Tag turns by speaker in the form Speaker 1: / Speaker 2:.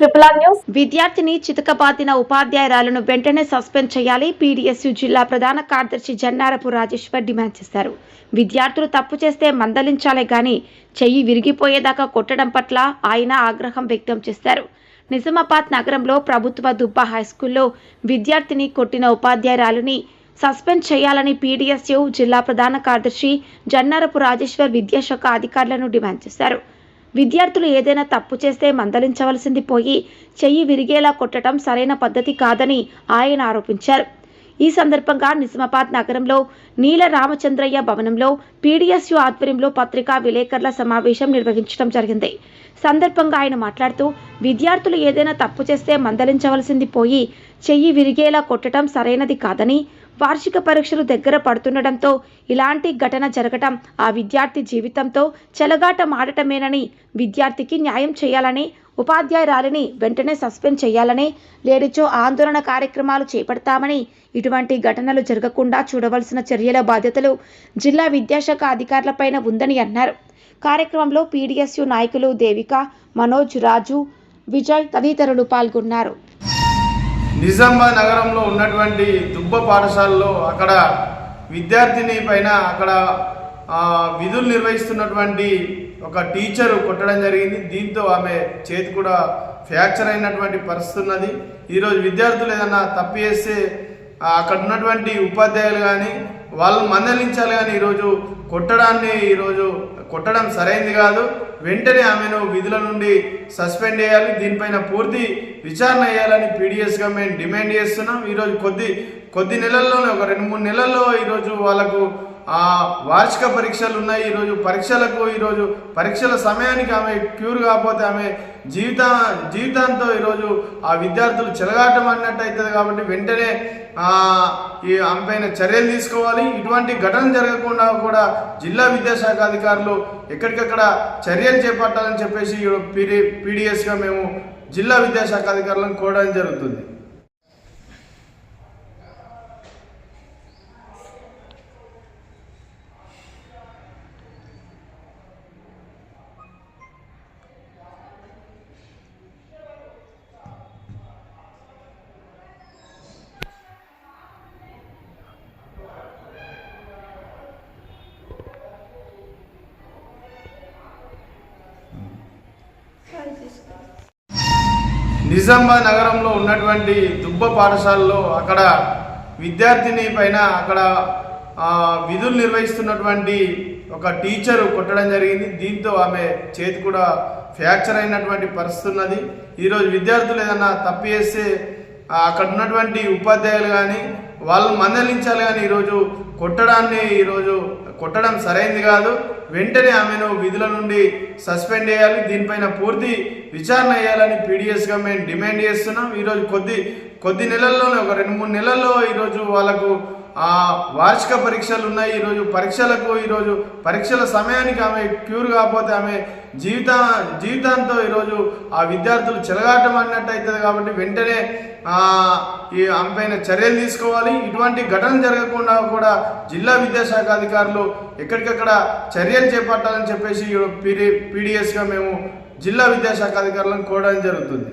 Speaker 1: Triple R news.
Speaker 2: విద్యార్థిని చితకబాదిన ఉపాధ్యాయురాలను వెంటనే suspend చేయాలి. పీడీఎస్యు జిల్లా ప్రధాన కార్యదర్శి జన్నారపు రాజేశ్వర్ డిమాండ్ చేశారు. విద్యార్థులు తప్పు చేస్తే మందలించాలే గాని చెయ్యి విరిగిపోయేదాకా కొట్టడం పట్ల ఆయన ఆగ్రహం వ్యక్తం చేశారు. నిజామాబాద్ నగరంలో ప్రభుత్వ దుబ్బా హైస్కూల్లో విద్యార్థిని కొట్టిన ఉపాధ్యాయురాలిని సస్పెండ్ చేయాలని పీడీఎస్యు జిల్లా ప్రధాన కార్యదర్శి జన్నారపు రాజేశ్వర్ విద్యాశాఖ అధికారులను డిమాండ్ చేశారు. విద్యార్థులు ఏదైనా తప్పు చేస్తే మందలించవలసింది పోయి చెయ్యి విరిగేలా కొట్టడం సరైన పద్ధతి కాదని ఆయన ఆరోపించారు. ఈ సందర్భంగా నిజామాబాద్ నగరంలో నీల రామచంద్రయ్య భవనంలో పీడీఎస్యు ఆధ్వర్యంలో పత్రికా విలేకరుల సమావేశం నిర్వహించడం జరిగింది. సందర్భంగా ఆయన మాట్లాడుతూ విద్యార్థులు ఏదైనా తప్పు చేస్తే మందలించవలసింది పోయి చెయ్యి విరిగేలా కొట్టడం సరైనది కాదని వార్షిక పరీక్షలు దగ్గర పడుతుండటంతో ఇలాంటి ఘటన జరగటం ఆ విద్యార్థి జీవితంతో చెలగాట మాడటమేనని విద్యార్థికి న్యాయం చేయాలని ఉపాధ్యాయురాలిని వెంటనే సస్పెండ్ చేయాలని లేడిచో ఆందోళన కార్యక్రమాలు చేపడతామని ఇటువంటి ఘటనలు జరగకుండా చూడవలసిన చర్యల బాధ్యతలు జిల్లా విద్యాశాఖ అధికారులపైన ఉందని అన్నారు. కార్యక్రమంలో పీడీఎస్యు నాయకులు దేవిక మనోజ్ రాజు విజయ్ తదితరులు పాల్గొన్నారు.
Speaker 3: నిజామాబాద్ నగరంలో ఉన్నటువంటి దుబ్బ పాఠశాలలో అక్కడ విద్యార్థిని పైన అక్కడ విధులు నిర్వహిస్తున్నటువంటి ఒక టీచరు కొట్టడం జరిగింది. దీంతో ఆమె చేతి కూడా ఫ్రాక్చర్ అయినటువంటి పరిస్థితి ఉన్నది. ఈరోజు విద్యార్థులు ఏదన్నా తప్పు చేస్తే అక్కడ ఉన్నటువంటి ఉపాధ్యాయులు కానీ వాళ్ళు మందలించాలి కానీ ఈరోజు కొట్టడాన్ని ఈరోజు కొట్టడం సరైంది కాదు. వెంటనే ఆమెను విధుల నుండి సస్పెండ్ చేయాలి. దీనిపైన పూర్తి విచారణ చేయాలని పీడిఎస్గా మేము డిమాండ్ చేస్తున్నాం. ఈరోజు కొద్ది కొద్ది నెలల్లోనే ఒక రెండు మూడు నెలల్లో ఈరోజు వాళ్ళకు వార్షిక పరీక్షలు ఉన్నాయి ఈరోజు పరీక్షలకు ఈరోజు పరీక్షల సమయానికి ఆమె క్యూర్ కాకపోతే ఆమె జీవిత జీవితాంతో ఈరోజు ఆ విద్యార్థులు చెలగాటం అన్నట్టు అవుతుంది కాబట్టి వెంటనే ఈ ఆమె పైన చర్యలు తీసుకోవాలి. ఇటువంటి ఘటన జరగకుండా కూడా జిల్లా విద్యాశాఖ అధికారులు ఎక్కడికక్కడ చర్యలు చేపట్టాలని చెప్పేసి పీడిఎస్గా మేము జిల్లా విద్యాశాఖ అధికారులను కోరడం జరుగుతుంది. నిజామాబాద్ నగరంలో ఉన్నటువంటి దుబ్బ పాఠశాలలో అక్కడ విద్యార్థిని పైన అక్కడ విధులు నిర్వహిస్తున్నటువంటి ఒక టీచరు కొట్టడం జరిగింది. దీంతో ఆమె చేతి కూడా ఫ్రాక్చర్ అయినటువంటి పరిస్థితి ఉన్నది. ఈరోజు విద్యార్థులు ఏదన్నా తప్పు చేస్తే అక్కడ ఉన్నటువంటి ఉపాధ్యాయులు కానీ వాళ్ళు మందలించాలి కానీ ఈరోజు కొట్టడాన్ని ఈరోజు కొట్టడం సరైంది కాదు. వెంటనే ఆమెను విధుల నుండి సస్పెండ్ చేయాలి. దీనిపైన పూర్తి విచారణ చేయాలని పీడిఎస్గా మేము డిమాండ్ చేస్తున్నాం. ఈరోజు కొద్ది కొద్ది నెలల్లోనే ఒక రెండు మూడు నెలల్లో ఈరోజు వాళ్ళకు వార్షిక పరీక్షలు ఉన్నాయి ఈరోజు పరీక్షలకు ఈరోజు పరీక్షల సమయానికి ఆమె క్యూర్ కాకపోతే ఆమె జీవిత జీవితాంతో ఈరోజు ఆ విద్యార్థులు చెలగాటం అన్నట్టు అవుతుంది కాబట్టి వెంటనే ఈ ఆమె పైన చర్యలు తీసుకోవాలి. ఇటువంటి ఘటన జరగకుండా కూడా జిల్లా విద్యాశాఖ అధికారులు ఎక్కడికక్కడ చర్యలు చేపట్టాలని చెప్పేసి పీడి పీడిఎస్గా మేము జిల్లా విద్యాశాఖ అధికారులను కోరడం జరుగుతుంది.